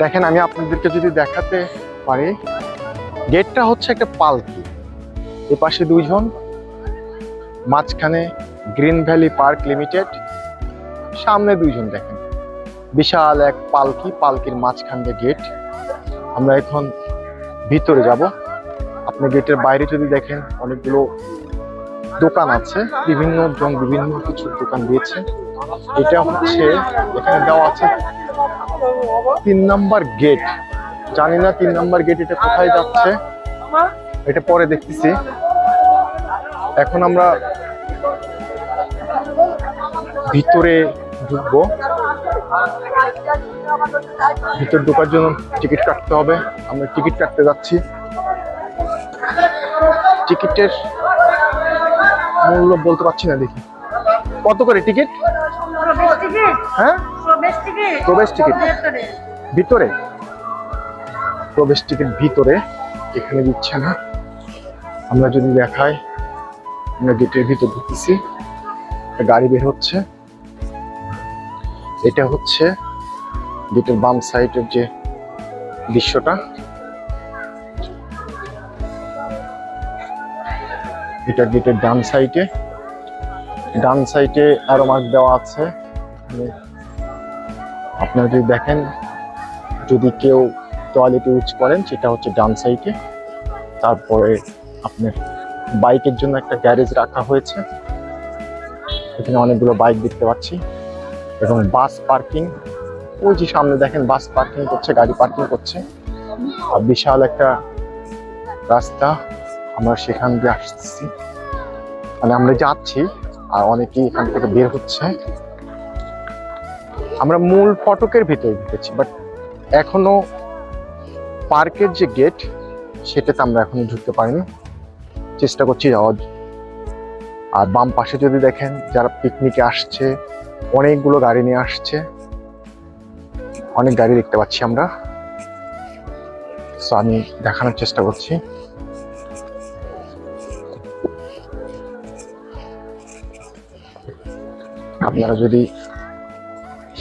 দেখেন, আমি আপনাদেরকে যদি দেখাতে পারি, গেটটা হচ্ছে একটা পালকি। এ পাশে দুইজন, মাঝখানে গ্রিন ভ্যালি পার্ক লিমিটেড, সামনে দুইজন দেখেন। বিশাল এক পালকি, পালকির মাঝখান দিয়ে গেট। আমরা এখন ভিতরে যাব। আপনি গেটের বাইরে যদি দেখেন, অনেকগুলো দোকান আছে, বিভিন্ন জন বিভিন্ন কিছু দোকান দিয়েছে। এটা হচ্ছে, এখানে দেওয়া আছে তিন নাম্বার গেট জানি না তিন নাম্বার গেট এটা কোথায় যাচ্ছে। এটা পরে দেখতেছি। এখন আমরা ভিতরে ঢুকবো। ভিতর ঢোকার জন্য টিকিট কাটতে হবে। আমরা টিকিট কাটতে যাচ্ছি। টিকিটের মূল্য বলতে পারছি না দেখি। কত করে টিকিট টিকিট হ্যাঁ? প্রবেশ টিকিট প্রবেশ টিকিট ভিতরে? প্রবেশ টিকিট ভিতরে। এখানে দিচ্ছে না। আমরা যদি দেখাই আমরা গেটের ভিতর ঢুকতেছি গাড়ি বের হচ্ছে। এটা হচ্ছে গেটের বাম সাইডের যে দৃশ্যটা। এটা গেটের ডান সাইডে ডান সাইডে আরও মার্ক দেওয়া আছে। এখানে আপনারা যদি দেখেন, যদি কেউ টয়লেট ইউজ করেন, সেটা হচ্ছে ডান সাইডে তারপরে আপনার বাইকের জন্য একটা গ্যারেজ রাখা হয়েছে। এখানে অনেকগুলো বাইক দেখতে পাচ্ছি। এবং বাস পার্কিং ওই যে সামনে দেখেন বাস পার্কিং করছে, গাড়ি পার্কিং করছে। আর বিশাল একটা রাস্তা, আমরা সেখান দিয়ে আসছি। মানে আমরা যাচ্ছি, আর অনেকেই এখান থেকে বের হচ্ছে। আমরা মূল ফটকের ভিতরে ঢুকেছি বাট এখনও পার্কের যে গেট সেটাতে আমরা এখনও ঢুকতে পারিনি। চেষ্টা করছি যাওয়ার। আর বাম পাশে যদি দেখেন, যারা পিকনিকে আসছে, অনেকগুলো গাড়ি নিয়ে আসছে। অনেক গাড়ি দেখতে পাচ্ছি আমরা। সো আমি দেখানোর চেষ্টা করছি। আপনারা যদি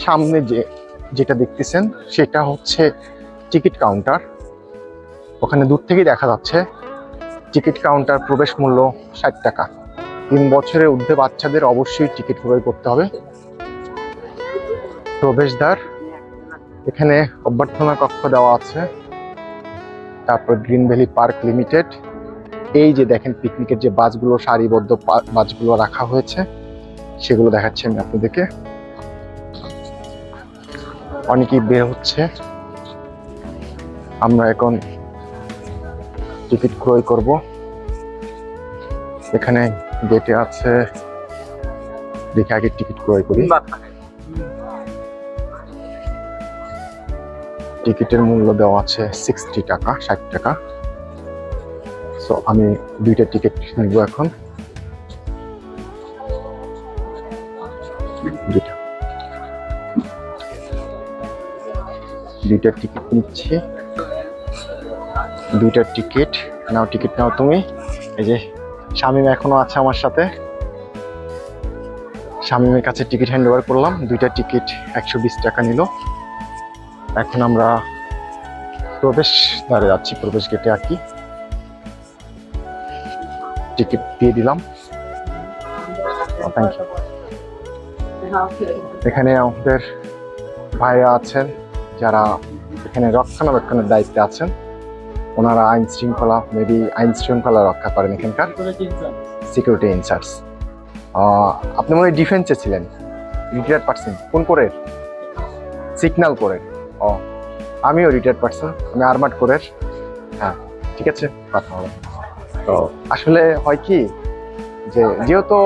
সামনে যে, যেটা দেখতেছেন, সেটা হচ্ছে টিকিট কাউন্টার। ওখানে দূর থেকেই দেখা যাচ্ছে, টিকিট কাউন্টার প্রবেশ মূল্য ষাট টাকা। তিন বছরের ঊর্ধ্বে বাচ্চাদের অবশ্যই টিকিট ক্রয় করতে হবে। প্রবেশদ্বার, এখানে অভ্যর্থনা কক্ষ দেওয়া আছে। তারপর গ্রিন ভ্যালি পার্ক লিমিটেড। এই যে দেখেন, পিকনিকের যে বাসগুলো, সারিবদ্ধ বাসগুলো রাখা হয়েছে, সেগুলো দেখাচ্ছি আমি আপনাদেরকে। অনেকেই বের হচ্ছে। আমরা এখন টিকিট ক্রয় করব। এখানে গেটে আছে। দেখে আগে টিকিট ক্রয় করি। টিকিটের মূল্য দেওয়া আছে সিক্সটি টাকা ষাট টাকা। সো আমি দুইটা টিকিট নিব এখন। দুইটা টিকিট নিচ্ছি। দুইটা টিকিট নাও টিকিট নাও তুমি। এই যে শামিম এখনও আছে আমার সাথে। শামিমের কাছে টিকিট হ্যান্ড ওভার করলাম। দুইটা টিকিট একশো বিশ টাকা নিল। এখন আমরা প্রবেশ দ্বারে যাচ্ছি। প্রবেশ গেটে আর কি। টিকিট দিয়ে দিলাম। থ্যাংক ইউ এখানে আমাদের ভাইরা আছেন। যারা এখানে রক্ষণাবেক্ষণের দায়িত্বে আছেন ওনারা আইন শৃঙ্খলা মেবি আইন শৃঙ্খলা রক্ষা করেন এখানকার সিকিউরিটি ইনচার্জ আপনি মনে হয় ডিফেন্সে ছিলেন রিটায়ার্ড পার্সন কোন করে সিগন্যাল করে ও আমিও রিটায়ার্ড পার্সন আমি আর্মার্ড করে হ্যাঁ ঠিক আছে কথা হবে। তো আসলে হয় কি যে যেহেতু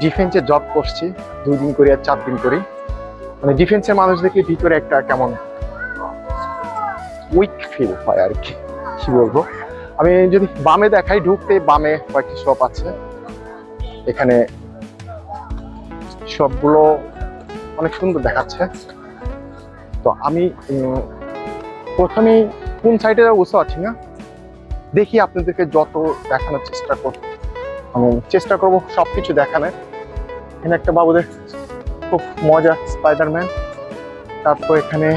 ডিফেন্সে জব করছি দুই দিন করি আর চার দিন করি মানে ডিফেন্সের মানুষদেরকে ভিতরে একটা কেমন উইক ফিল হয় আর কি কি বলব? আমি যদি বামে দেখাই, ঢুকতে বামে কয়েকটি শপ আছে। এখানে সবগুলো অনেক সুন্দর দেখাচ্ছে। তো আমি প্রথমে কোন সাইডে বুঝতে পারছি না, দেখি আপনাদেরকে যত দেখানোর চেষ্টা করব। আমি চেষ্টা করব সবকিছু দেখানোর। এখানে একটা বাবুদের খুব মজা স্পাইডারম্যান তারপর এখানে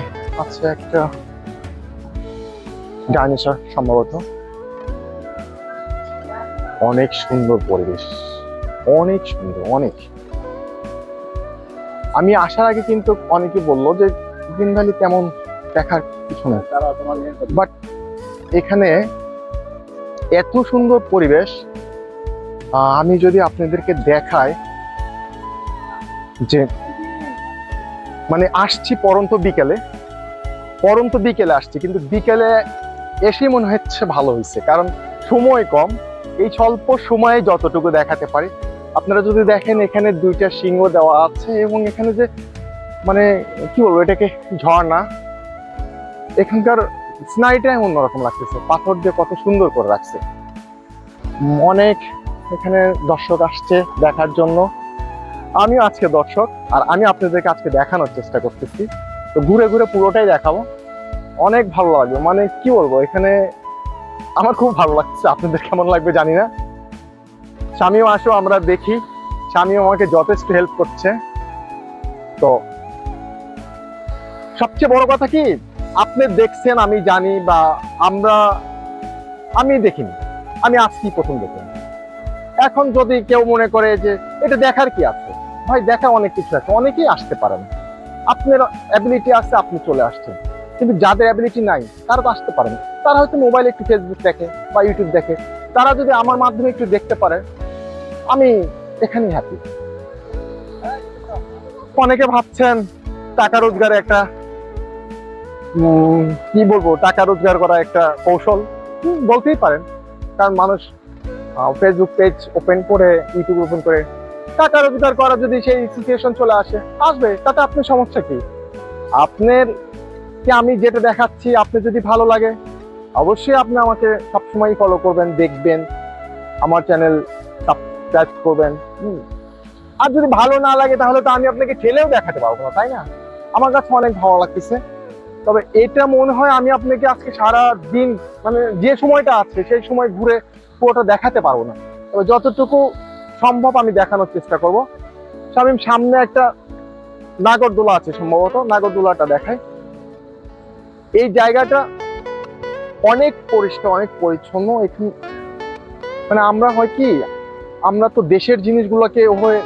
আছে একটা ডাইনোসর সম্ভবত। অনেক সুন্দর পরিবেশ। অনেক সুন্দর অনেক। আমি আসার আগে কিন্তু অনেকে বলল যে গ্রিন ভ্যালি তেমন দেখার কিছু নেই বাট এখানে এত সুন্দর পরিবেশ আমি যদি আপনাদেরকে দেখাই যে মানে আসছি পরন্ত বিকেলে পরন্ত বিকেলে আসছি কিন্তু বিকেলে এসে মনে হচ্ছে ভালো হয়েছে কারণ সময় কম। এই স্বল্প সময়ে যতটুকু দেখাতে পারি, আপনারা যদি দেখেন এখানে দুইটা সিংহ দেওয়া আছে এবং এখানে যে মানে কি বলব, এটাকে ঝর্ণা, এখানকার স্নাইটাই অন্যরকম লাগতেছে, পাথর দিয়ে কত সুন্দর করে রাখছে। অনেক এখানে দর্শক আসছে দেখার জন্য। আমিও আজকে দর্শক, আর আমি আপনাদেরকে আজকে দেখানোর চেষ্টা করতেছি। তো ঘুরে ঘুরে পুরোটাই দেখাবো। অনেক ভালো লাগবে মানে কি বলব, এখানে আমার খুব ভালো লাগছে। আপনাদের কেমন লাগবে জানি না। স্বামীও আসো, আমরা দেখি। স্বামীও আমাকে যথেষ্ট হেল্প করছে। তো সবচেয়ে বড় কথা কি, আপনি দেখছেন, আমি জানি বা আমরা, আমি দেখিনি। আমি আজকেই প্রথম দেখলাম এখন যদি কেউ মনে করে যে এটা দেখার কি আছে? ভাই, দেখা অনেক কিছু আছে। অনেকেই আসতে পারেন। আপনার অ্যাবিলিটি আছে, আপনি চলে আসছেন। কিন্তু যাদের অ্যাবিলিটি নাই, তারা তো আসতে পারেন তারা হয়তো মোবাইলে একটু ফেসবুক দেখে বা ইউটিউব দেখে। তারা যদি আমার মাধ্যমে একটু দেখতে পারে, আমি এখানেই হ্যাপি অনেকে ভাবছেন, টাকা রোজগারে একটা কি বলব, টাকা রোজগার করা একটা কৌশল। বলতেই পারেন। কারণ মানুষ ফেসবুক পেজ ওপেন করে ইউটিউব ওপেন করে, টাকা রোজগার করা যদি সেই সিচুয়েশন চলে আসে, আসবে, তাতে আপনার সমস্যা কি? আপনার কি আমি যেটা দেখাচ্ছি, আপনি যদি ভালো লাগে, অবশ্যই আপনি আমাকে সবসময় ফলো করবেন, দেখবেন, আমার চ্যানেল সাবস্ক্রাইব করবেন। আর যদি ভালো না লাগে, তাহলে তো আমি আপনাকে ঠেলেও দেখাতে পারব না, তাই না? আমার কাছে অনেক ভালো লাগতেছে। তবে এটা মনে হয় আমি আপনাকে আজকে সারা দিন মানে যে সময়টা আছে, সেই সময় ঘুরে পুরোটা দেখাতে পারব না। তবে যতটুকু সম্ভব আমি দেখানোর চেষ্টা করব। শামিম সামনে একটা নাগরদোলা আছে, সম্ভবত। নাগরদোলাটা দেখাই। এই জায়গাটা অনেক পরিষ্কার, অনেক পরিচ্ছন্ন এখানে। মানে আমরা হয় কি, আমরা তো দেশের জিনিসগুলোকে হয়ে